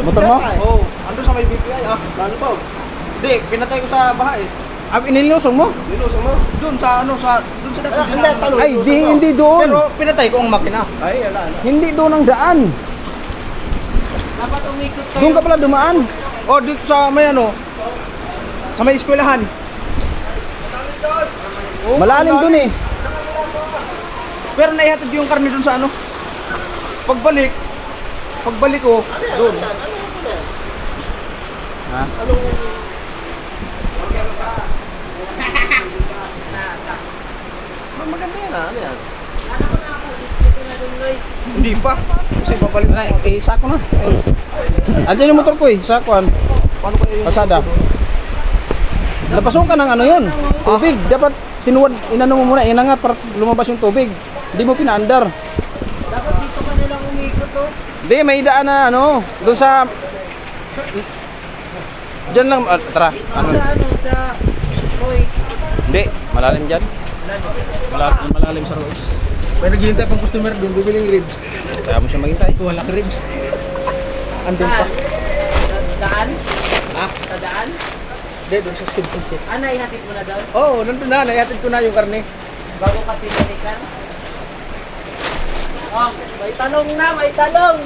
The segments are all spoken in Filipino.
Motor mo? Oo. Ando sa may BPI ah. Lalo ba? Hindi, pinatay ko sa bahay. Ah, inilusong mo? Nilusong mo? Doon sa ano, sa... Doon sa dapat. hindi, tanong. Ay, di, hindi doon. Pero pinatay ko ang makina. Ay, wala na. Hindi doon ang daan. Dapat umikot Doon ka pala dumaan. Oh, dito sa may ano, sa may eskwelahan. Oh, Malalim doon eh. Pero naihatid yung karne doon sa ano. Pagbalik, pagbalik ko, doon. Ha? Maganda yan ah. Ano yan? Hindi pa. Kasi babalik Na, eh, sako na. Eh. Andiyan yung motor ko eh, sakuan. Paano kaya yung... Pasada. Napasok ka ng ano yun? Tubig. Dapat tinuwad, inano mo muna, inangat para lumabas yung tubig. Hindi mo pinaandar. Dapat dito ka nilang umikot oh. Hindi, may daan na ano, doon sa... Diyan lang, ah, tara. Ano? Sa ano, sa Royce. Hindi, malalim dyan. Malalim, malalim sa Royce. May naghihintay pang customer doon, bibiling ribs. Kaya mo siya maghintay. Wala ka ribs. Andun pa. Daan? Ha? Sa daan? Hindi, doon sa skid Ah, naihatid mo na daw? Oo, oh, nandun na. Naihatid ko na yung karne. Bago ka pinanikan? Oh, may talong na, may talong!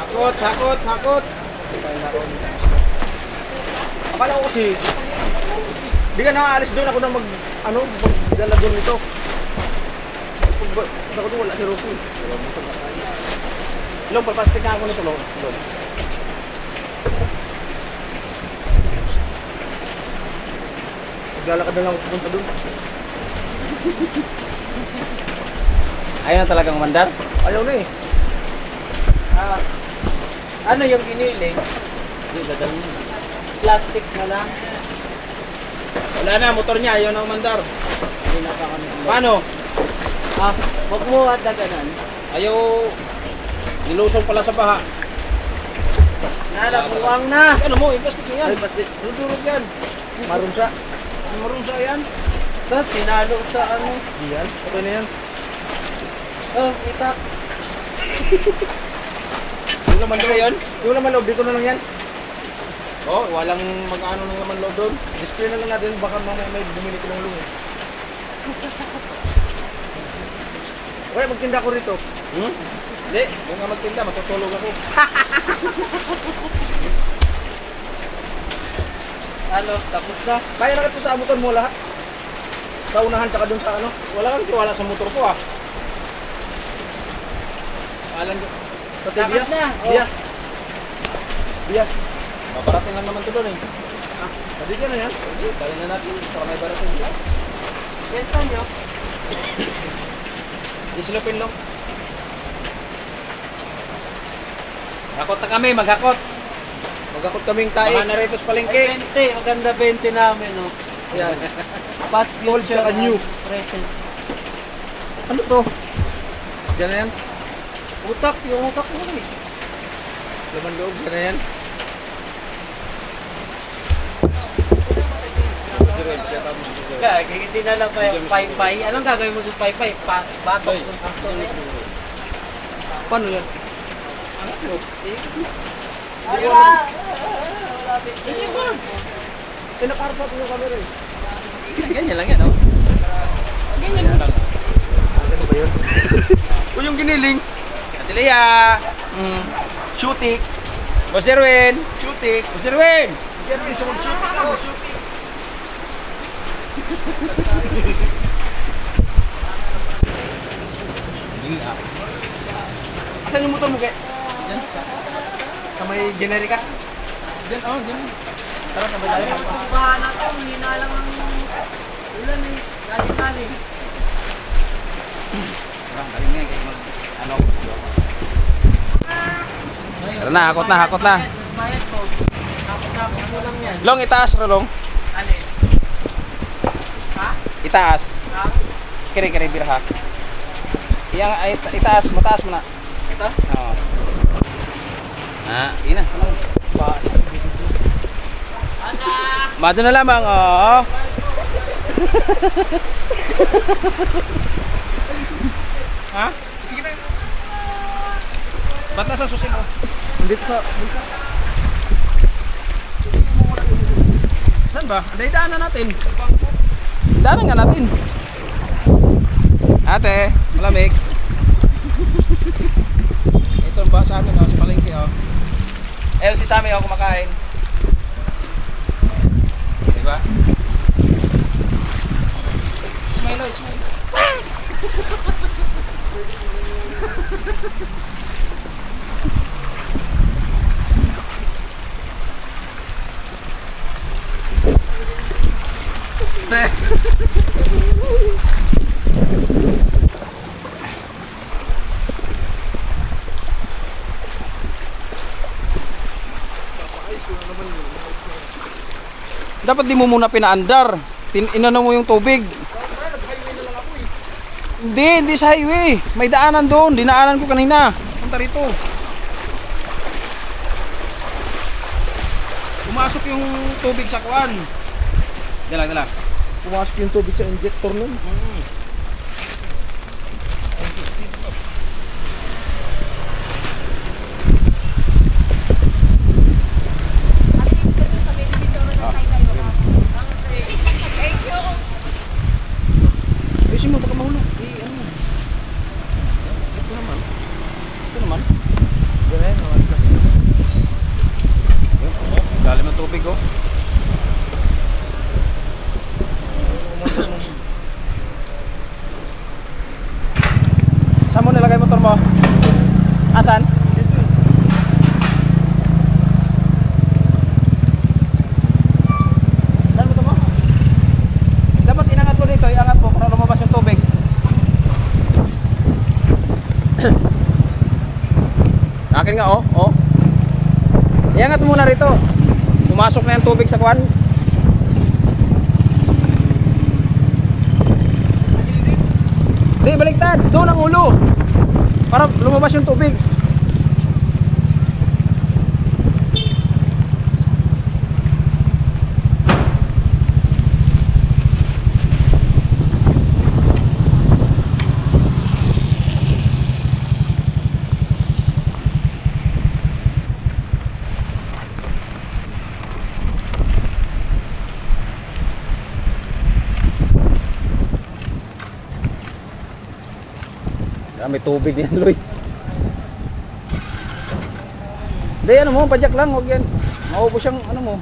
Hakot, hakot, hakot. Akala ko kasi, di ka nakaalis doon ako na mag, ano, magdala doon nito. Pag ako doon, wala si Rocky. Ilong, papastik na ako nito, Long. Ilong. Maglalakad na lang ako pupunta doon. Ayaw na talagang mandar. Ayaw na eh. Ah, ano yung giniling? Hindi, dadalhin mo. Plastic na lang. Wala na, motor niya, ayaw na umandar. Hindi na pa kami. Paano? Ah, huwag mo daganan. Ayaw, nilusong pala sa baha. Nalabuwang na! Ano mo, i-plastic mo yan. Ay, plastic. Dudurog yan. Marunsa. Marunsa yan. Ba't tinalo sa ano? Yan. Okay na yan. Oh, itak. Yung laman loob. yun? Yung laman loob, dito na lang yan. Oh, walang mag-ano ng laman loob doon. Display na lang natin, baka mamaya may bumili ko ng lungi. Okay, magtinda ko rito. Hmm? Hindi, huwag nga magtinda, matutulog ako. Ano, tapos na? Kaya na ito sa abutan mo lahat. Sa unahan, tsaka doon sa ano. Wala kang tiwala sa motor ko ah. Alam ko. Pati Bias. na, oh. Bias. Bias. Paparating lang naman ito doon eh. Ah, pwede ka na yan. Pwede, kaya na natin. Para may barating siya. Benta nyo? Isilupin lang. Hakot na kami, maghakot. Maghakot kaming tayo. Baka na rito sa palengke. Ay, 20. Maganda 20 namin, oh. Ayan. Future tsaka and new. Present. Ano to? Diyan na yan. Utak, yung utak mo eh. Laman loob, diyan na yan. Hindi na lang kayo pay-pay. Anong gagawin mo sa pay-pay? Pa batok ng pastor eh. Paano yan? Ay, ah! Sige ba? Pinakarpa ko yung camera eh. Ganyan lang yan, oh. Ganyan lang. Ano ba yun? o yung giniling. Atilea. Mm. Shootik. Boss Erwin. Shootik. Boss Erwin. Boss Erwin, ako. Shootik. Asan yung motor mo, Ke? Sa may generika? Diyan, oh, diyan. Tara, sabay tayo. Bahan na to, hina lang ang ulan eh. Galing-galing. Galing nga, kayo mag, ano. Tara na, hakot na, hakot na. Long, itaas, Rolong. Alin? Ha? Itaas. Ha? Kiri, kiri, birha. Yang, itaas, mataas mo na. Ito? Oo. Ah, yun na. Madyo na lamang, oo. ha? Ba't nasa susi mo? Dito sa... Saan ba? Anday daanan natin. Daanan nga natin. Ate, malamig. Ito ba sa amin oh, sa palengke oh. Ayun si Sammy oh, kumakain. Di ba? Smile oh, smile. Dapat di mo muna pinaandar. Tin inano mo yung tubig. Hindi, hindi sa highway. May daanan doon. Dinaanan ko kanina. Punta rito. Pumasok yung tubig sa kuan. Dala, dala. Pumasok yung tubig sa injector nun. Ayusin mo, baka mahulog. Eh, ano mo? Ito naman. Ito naman. Ganun, Oh. Saan mo nilagay motor mo? Asan? Saan motor mo? Dapat inangat ko dito, iangat ko para lumabas yung tubig. Akin nga, oh, oh. Iangat mo muna rito. Pumasok na yung tubig sa kwan. Di, baliktad. Doon ang ulo. Para lumabas yung tubig. Ah, tubig yan, Loy. Hindi, ano mo, padyak lang, huwag yan. Maubos siyang, ano mo.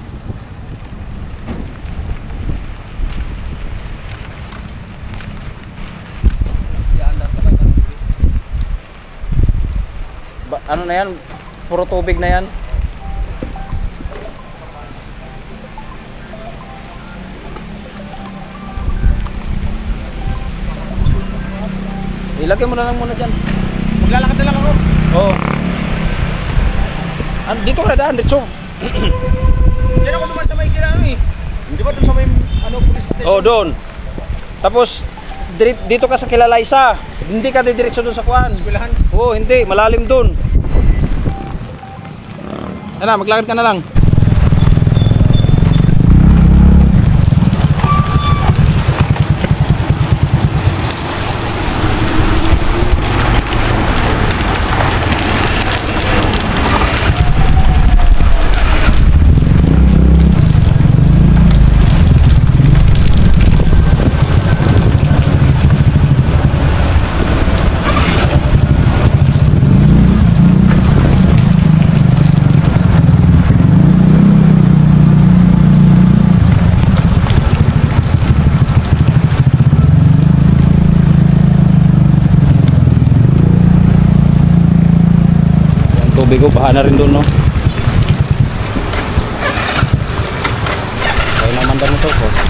Ba, ano na yan? Puro tubig na yan. Ilagay mo na lang muna dyan. Maglalakad na lang ako. Oo. Oh. dito ka na daan, Ritso. Diyan ako naman sa may kinano eh. Di ba doon sa may ano, police station? Oh, doon. Tapos, dito ka sa Kilalaysa. Hindi ka didiretso doon sa kuan. Eskwelahan. Oo, hindi. Malalim doon. Ano, maglakad ka na lang. Yung tubig ko, baha na rin doon, no? Kaya naman dami to ko.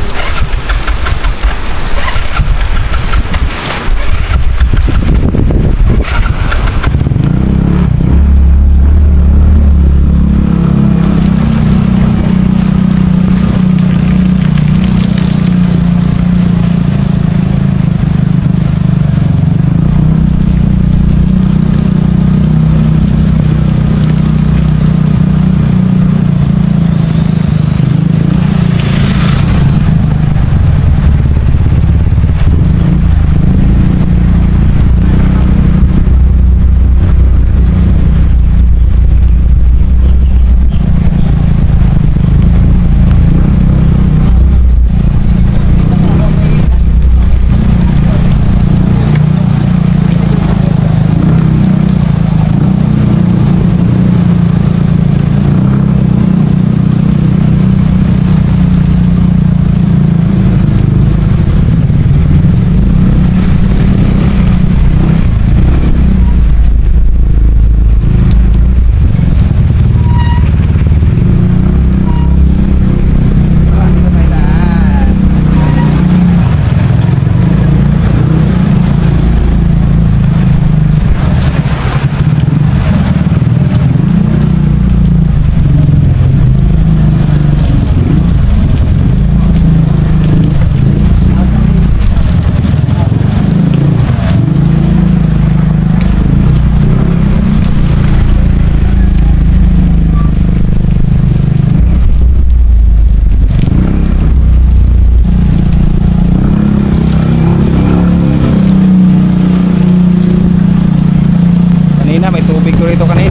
ভিতরে দোকানেই